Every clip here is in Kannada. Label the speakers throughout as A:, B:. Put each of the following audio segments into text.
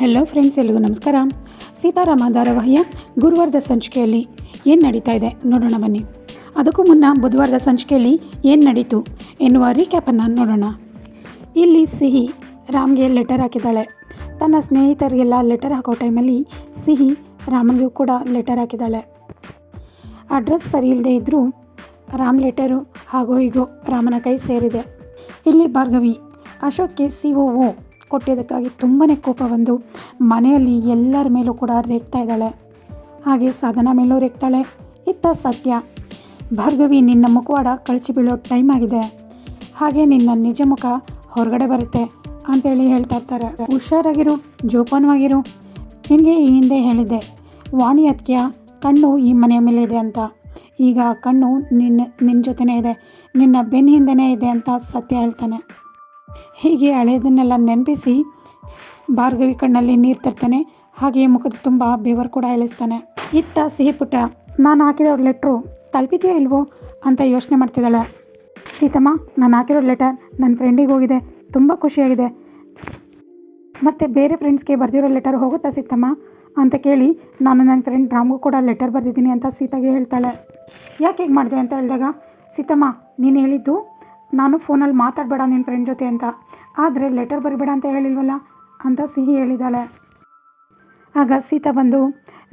A: ಹೆಲೋ ಫ್ರೆಂಡ್ಸ್ ಎಲ್ರಿಗೂ ನಮಸ್ಕಾರ. ಸೀತಾರಾಮ ಧಾರಾವಾಹಿಯ ಗುರುವಾರದ ಸಂಚಿಕೆಯಲ್ಲಿ ಏನು ನಡೀತಾ ಇದೆ ನೋಡೋಣ ಬನ್ನಿ. ಅದಕ್ಕೂ ಮುನ್ನ ಬುಧವಾರದ ಸಂಚಿಕೆಯಲ್ಲಿ ಏನು ನಡೀತು ಎನ್ನುವ ರೀಕ್ಯಾಪನ್ನು ನೋಡೋಣ. ಇಲ್ಲಿ ಸಿಹಿ ರಾಮ್ಗೆ ಲೆಟರ್ ಹಾಕಿದ್ದಾಳೆ. ತನ್ನ ಸ್ನೇಹಿತರಿಗೆಲ್ಲ ಲೆಟರ್ ಹಾಕೋ ಟೈಮಲ್ಲಿ ಸಿಹಿ ರಾಮನಿಗೂ ಕೂಡ ಲೆಟರ್ ಹಾಕಿದ್ದಾಳೆ. ಅಡ್ರೆಸ್ ಸರಿ ಇಲ್ಲದೆ ಇದ್ದರೂ ರಾಮ್ ಲೆಟರು ಹಾಗೋ ಹೀಗೋ ರಾಮನ ಕೈ ಸೇರಿದೆ. ಇಲ್ಲಿ ಭಾರ್ಗವಿ, ಅಶೋಕ್ಗೆ ಸಿ ಒ ಕೊಟ್ಟಿದ್ದಕ್ಕಾಗಿ ತುಂಬಾ ಕೋಪ ಬಂದು ಮನೆಯಲ್ಲಿ ಎಲ್ಲರ ಮೇಲೂ ಕೂಡ ರೇಗ್ತಾ ಇದ್ದಾಳೆ. ಹಾಗೆ ಸಾಧನ ಮೇಲೂ ರೇಗ್ತಾಳೆ. ಇತ್ತ ಸತ್ಯ. ಭಾರ್ಗವಿ ನಿನ್ನ ಮುಖವಾಡ ಕಳಚಿ ಬೀಳೋ ಟೈಮ್ ಆಗಿದೆ. ಹಾಗೆ ನಿನ್ನ ನಿಜ ಮುಖ ಹೊರಗಡೆ ಬರುತ್ತೆ ಅಂತೇಳಿ ಹೇಳ್ತಾ ಇರ್ತಾರೆ. ಹುಷಾರಾಗಿರು, ಜೋಪಾನವಾಗಿರು. ನಿನಗೆ ಈ ಹಿಂದೆ ಹೇಳಿದ್ದೆ, ವಾಣಿ ಅತ್ತಿಗೆಯ ಕಣ್ಣು ಈ ಮನೆಯ ಮೇಲೆ ಇದೆ ಅಂತ. ಈಗ ಕಣ್ಣು ನಿನ್ನ ನಿನ್ನ ಜೊತೆನೇ ಇದೆ. ನಿನ್ನ ಬೆನ್ನ ಹಿಂದೆನೇ ಇದೆ ಅಂತ ಸತ್ಯ ಹೇಳ್ತಾನೆ. ಹೀಗೆ ಹಳೆಯದನ್ನೆಲ್ಲ ನೆನಪಿಸಿ ಭಾರ್ಗವಿ ಕಣ್ಣಲ್ಲಿ ನೀರು ತರ್ತಾನೆ, ಹಾಗೆಯೇ ಮುಖದ ತುಂಬ ಬೇವರ್ ಕೂಡ ಎಳಿಸ್ತಾನೆ. ಇತ್ತ ಸಿಹಿ ಪುಟ್ಟ, ನಾನು ಹಾಕಿರೋ ಲೆಟ್ರು ತಲುಪಿದೆಯೋ ಇಲ್ವೋ? ಅಂತ ಯೋಚನೆ ಮಾಡ್ತಿದ್ದಾಳೆ. ಸೀತಮ್ಮ, ನಾನು ಹಾಕಿರೋ ಲೆಟರ್ ನನ್ನ ಫ್ರೆಂಡಿಗೆ ಹೋಗಿದೆ, ತುಂಬ ಖುಷಿಯಾಗಿದೆ. ಮತ್ತು ಬೇರೆ ಫ್ರೆಂಡ್ಸ್ಗೆ ಬರೆದಿರೋ ಲೆಟರ್ ಹೋಗುತ್ತಾ ಸೀತಮ್ಮ? ಅಂತ ಕೇಳಿ ನಾನು ನನ್ನ ಫ್ರೆಂಡ್ ರಾಮ್ಗೂ ಕೂಡ ಲೆಟರ್ ಬರೆದಿದ್ದೀನಿ ಅಂತ ಸೀತಾಗೆ ಹೇಳ್ತಾಳೆ. ಯಾಕೆ ಹೀಗೆ ಮಾಡಿದೆ? ಅಂತ ಹೇಳಿದಾಗ, ಸೀತಮ್ಮ, ನೀನು ಹೇಳಿದ್ದು ನಾನು ಫೋನಲ್ಲಿ ಮಾತಾಡಬೇಡ ನಿನ್ನ ಫ್ರೆಂಡ್ ಜೊತೆ ಅಂತ. ಆದರೆ ಲೆಟರ್ ಬರಿಬೇಡ ಅಂತ ಹೇಳಿಲ್ವಲ್ಲ? ಅಂತ ಸಿಹಿ ಹೇಳಿದ್ದಾಳೆ ಆಗ ಸೀತಾ ಬಂದು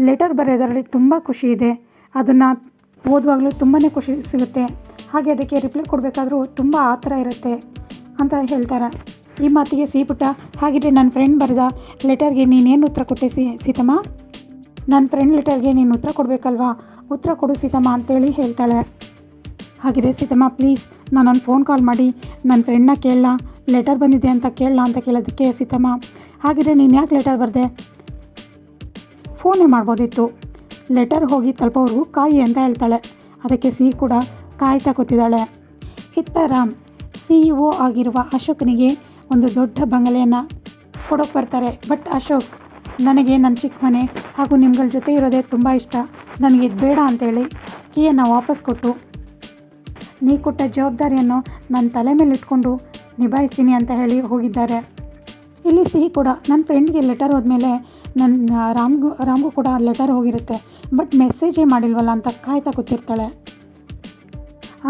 A: ಲೆಟರ್ ಬರೆಯೋದರಲ್ಲಿ ತುಂಬ ಖುಷಿ ಇದೆ. ಅದನ್ನು ಓದುವಾಗಲೂ ತುಂಬಾ ಖುಷಿ ಸಿಗುತ್ತೆ. ಹಾಗೆ ಅದಕ್ಕೆ ರಿಪ್ಲೈ ಕೊಡಬೇಕಾದ್ರೂ ತುಂಬ ಆತರ ಇರುತ್ತೆ, ಅಂತ ಹೇಳ್ತಾರೆ. ಈ ಮಾತಿಗೆ ಸಿಹಿಪುಟ್ಟ ಹಾಗಿದ್ರೆ ನನ್ನ ಫ್ರೆಂಡ್ ಬರೆದ ಲೆಟರ್ಗೆ ನೀನೇನು ಉತ್ತರ ಕೊಟ್ಟೆ ಸಿ, ಸೀತಮ್ಮ? ನನ್ನ ಫ್ರೆಂಡ್ ಲೆಟರ್ಗೆ ನೀನು ಉತ್ತರ ಕೊಡಬೇಕಲ್ವಾ? ಉತ್ತರ ಕೊಡು ಸೀತಮ್ಮ, ಅಂತೇಳಿ ಹೇಳ್ತಾಳೆ. ಹಾಗಿದ್ರೆ ಸೀತಮ್ಮ ಪ್ಲೀಸ್ ನಾನೊಂದು ಫೋನ್ ಕಾಲ್ ಮಾಡಿ ನನ್ನ ಫ್ರೆಂಡ್ನ ಕೇಳಲ್ಲ ಲೆಟರ್ ಬಂದಿದೆ ಅಂತ ಕೇಳಲ್ಲ ಅಂತ ಕೇಳೋದಕ್ಕೆ ಸೀತಮ್ಮ ಹಾಗಿದ್ರೆ ನೀನು ಯಾಕೆ ಲೆಟರ್ ಬರೆದೆ? ಫೋನೇ ಮಾಡ್ಬೋದಿತ್ತು. ಲೆಟರ್ ಹೋಗಿ ತಲುಪೋರು ಕಾಯಿ ಅಂತ ಹೇಳ್ತಾಳೆ. ಅದಕ್ಕೆ ಸಿ ಕೂಡ ಕಾಯ್ತಾ ಕೂತಿದ್ದಾಳೆ. ಇತ್ತ ರಾಮ್ ಸಿ ಇ ಒ ಆಗಿರುವ ಅಶೋಕನಿಗೆ ಒಂದು ದೊಡ್ಡ ಬಂಗಲೆಯನ್ನು ಕೊಡೋಕೆ ಬರ್ತಾರೆ. ಬಟ್ ಅಶೋಕ್, ನನಗೆ ನನ್ನ ಚಿಕ್ಕ ಮನೆ ಹಾಗೂ ನಿಮ್ಗಳ ಜೊತೆ ಇರೋದೇ ತುಂಬ ಇಷ್ಟ. ನನಗೆ ಇದು ಬೇಡ ಅಂತೇಳಿ ಕೀಯನ್ನು ವಾಪಸ್ ಕೊಟ್ಟು ನೀ ಕೊಟ್ಟ ಜವಾಬ್ದಾರಿಯನ್ನು ನನ್ನ ತಲೆ ಮೇಲೆ ಇಟ್ಕೊಂಡು ನಿಭಾಯಿಸ್ತೀನಿ ಅಂತ ಹೇಳಿ ಹೋಗಿದ್ದಾರೆ. ಇಲ್ಲಿ ಸಿಹಿ ಕೂಡ ನನ್ನ ಫ್ರೆಂಡ್ಗೆ ಲೆಟರ್ ಹೋದ್ಮೇಲೆ ನನ್ನ ರಾಮ್ಗೂ ರಾಮ್ಗೂ ಕೂಡ ಲೆಟರ್ ಹೋಗಿರುತ್ತೆ. ಬಟ್ ಮೆಸೇಜೇ ಮಾಡಿಲ್ವಲ್ಲ ಅಂತ ಕಾಯ್ತಾ ಕೂತಿರ್ತಾಳೆ.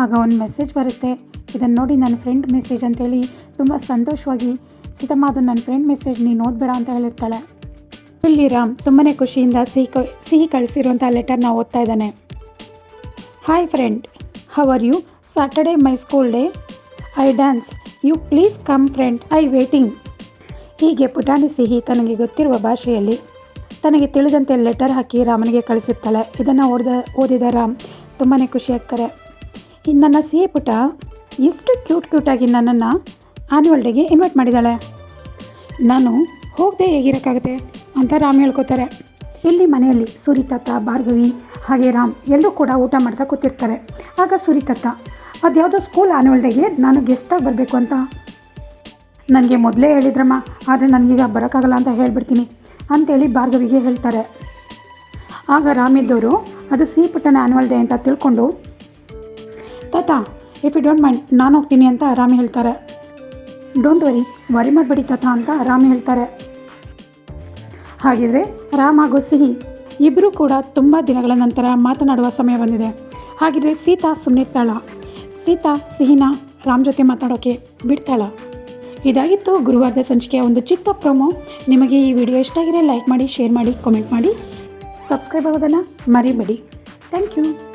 A: ಆಗ ಒಂದು ಮೆಸೇಜ್ ಬರುತ್ತೆ. ಇದನ್ನು ನೋಡಿ ನನ್ನ ಫ್ರೆಂಡ್ ಮೆಸೇಜ್ ಅಂತೇಳಿ ತುಂಬ ಸಂತೋಷವಾಗಿ, ಸೀತಮ್ಮ, ಅದು ನನ್ನ ಫ್ರೆಂಡ್ ಮೆಸೇಜ್ ನೀನು ಓದಬೇಡ ಅಂತ ಹೇಳಿರ್ತಾಳೆ. ಇಲ್ಲಿ ರಾಮ್ ತುಂಬಾ ಖುಷಿಯಿಂದ ಸಿಹಿ ಸಿಹಿ ಕಳಿಸಿರುವಂಥ ಲೆಟರ್ನ ಓದ್ತಾ ಇದ್ದಾನೆ. Hi friend how are you Saturday my school day I dance you please come friend I waiting ಹೀಗೆ ಪುಟಾಣಿ ಸಿಹಿ ತನಗೆ ಗೊತ್ತಿರುವ ಭಾಷೆಯಲ್ಲಿ ತನಗೆ ತಿಳಿದಂತೆ ಲೆಟರ್ ಹಾಕಿ ರಾಮನಿಗೆ ಕಳಿಸಿರ್ತಾಳೆ ಇದನ್ನು ಓದಿದ ಓದಿದ ರಾಮ್ ತುಂಬಾ ಖುಷಿಯಾಗ್ತಾರೆ ಇನ್ನು ನನ್ನ ಸಿಹಿ ಪುಟ ಎಷ್ಟು ಕ್ಯೂಟ್ ಕ್ಯೂಟಾಗಿ ನನ್ನನ್ನು ಆನ್ಯುವಲ್ ಡೇಗೆ ಇನ್ವೈಟ್ ಮಾಡಿದ್ದಾಳೆ ನಾನು ಹೋಗದೆ ಹೇಗಿರೋಕ್ಕಾಗುತ್ತೆ ಅಂತ ರಾಮ್ ಹೇಳ್ಕೊತಾರೆ. ಇಲ್ಲಿ ಮನೆಯಲ್ಲಿ ಸುರಿತತ್ತ ಭಾರ್ಗವಿ ಹಾಗೆ ರಾಮ್ ಎಲ್ಲರೂ ಕೂಡ ಊಟ ಮಾಡ್ತಾ ಕೂತಿರ್ತಾರೆ. ಆಗ ಸುರಿತತ್ತ, ಅದ್ಯಾವುದೋ ಸ್ಕೂಲ್ ಆ್ಯನ್ಯುವಲ್ ಡೇಗೆ ನಾನು ಗೆಸ್ಟಾಗಿ ಬರಬೇಕು ಅಂತ. ನನಗೆ ಮೊದಲೇ ಹೇಳಿದ್ರಮ್ಮ, ಆದರೆ ನನಗೀಗ ಬರೋಕ್ಕಾಗಲ್ಲ ಅಂತ ಹೇಳಿಬಿಡ್ತೀನಿ ಅಂತೇಳಿ ಭಾರ್ಗವಿಗೆ ಹೇಳ್ತಾರೆ. ಆಗ ರಾಮ್ ಇದ್ದವರು, ಅದು ಸಿ ಪುಟ್ಟನ ಆ್ಯನ್ಯುವಲ್ ಡೇ ಅಂತ ತಿಳ್ಕೊಂಡು, ತಾತ ಇಫ್ ಯು ಡೋಂಟ್ ಮೈಂಡ್ ನಾನು ಹೋಗ್ತೀನಿ ಅಂತ ರಾಮಿ ಹೇಳ್ತಾರೆ. ಡೋಂಟ್ ವರಿ ವರಿ ಮಾಡಬೇಡಿ ತಾತ ಅಂತ ರಾಮಿ ಹೇಳ್ತಾರೆ. ಹಾಗಿದ್ರೆ ರಾಮ್ ಆಗೋ ಸಿಹಿ ಇಬ್ಬರೂ ಕೂಡ ತುಂಬ ದಿನಗಳ ನಂತರ ಮಾತನಾಡುವ ಸಮಯ ಬಂದಿದೆ. ಹಾಗಿದ್ರೆ ಸೀತಾ ಸುಮ್ಮನಿರ್ತಾಳ ಸೀತಾ, ಸಿಹಿನ, ರಾಮ್ ಜೊತೆ ಮಾತಾಡೋಕೆ ಬಿಡ್ತಾಳ. ಇದಾಗಿತ್ತು ಗುರುವಾರದ ಸಂಚಿಕೆಯ ಒಂದು ಚಿಕ್ಕ ಪ್ರೊಮೋ. ನಿಮಗೆ ಈ ವಿಡಿಯೋ ಇಷ್ಟ ಆಗಿದ್ರೆ ಲೈಕ್ ಮಾಡಿ, ಶೇರ್ ಮಾಡಿ ಕಾಮೆಂಟ್ ಮಾಡಿ. ಸಬ್ಸ್ಕ್ರೈಬ್ ಆಗೋದನ್ನು ಮರಿಬೇಡಿ. Thank you.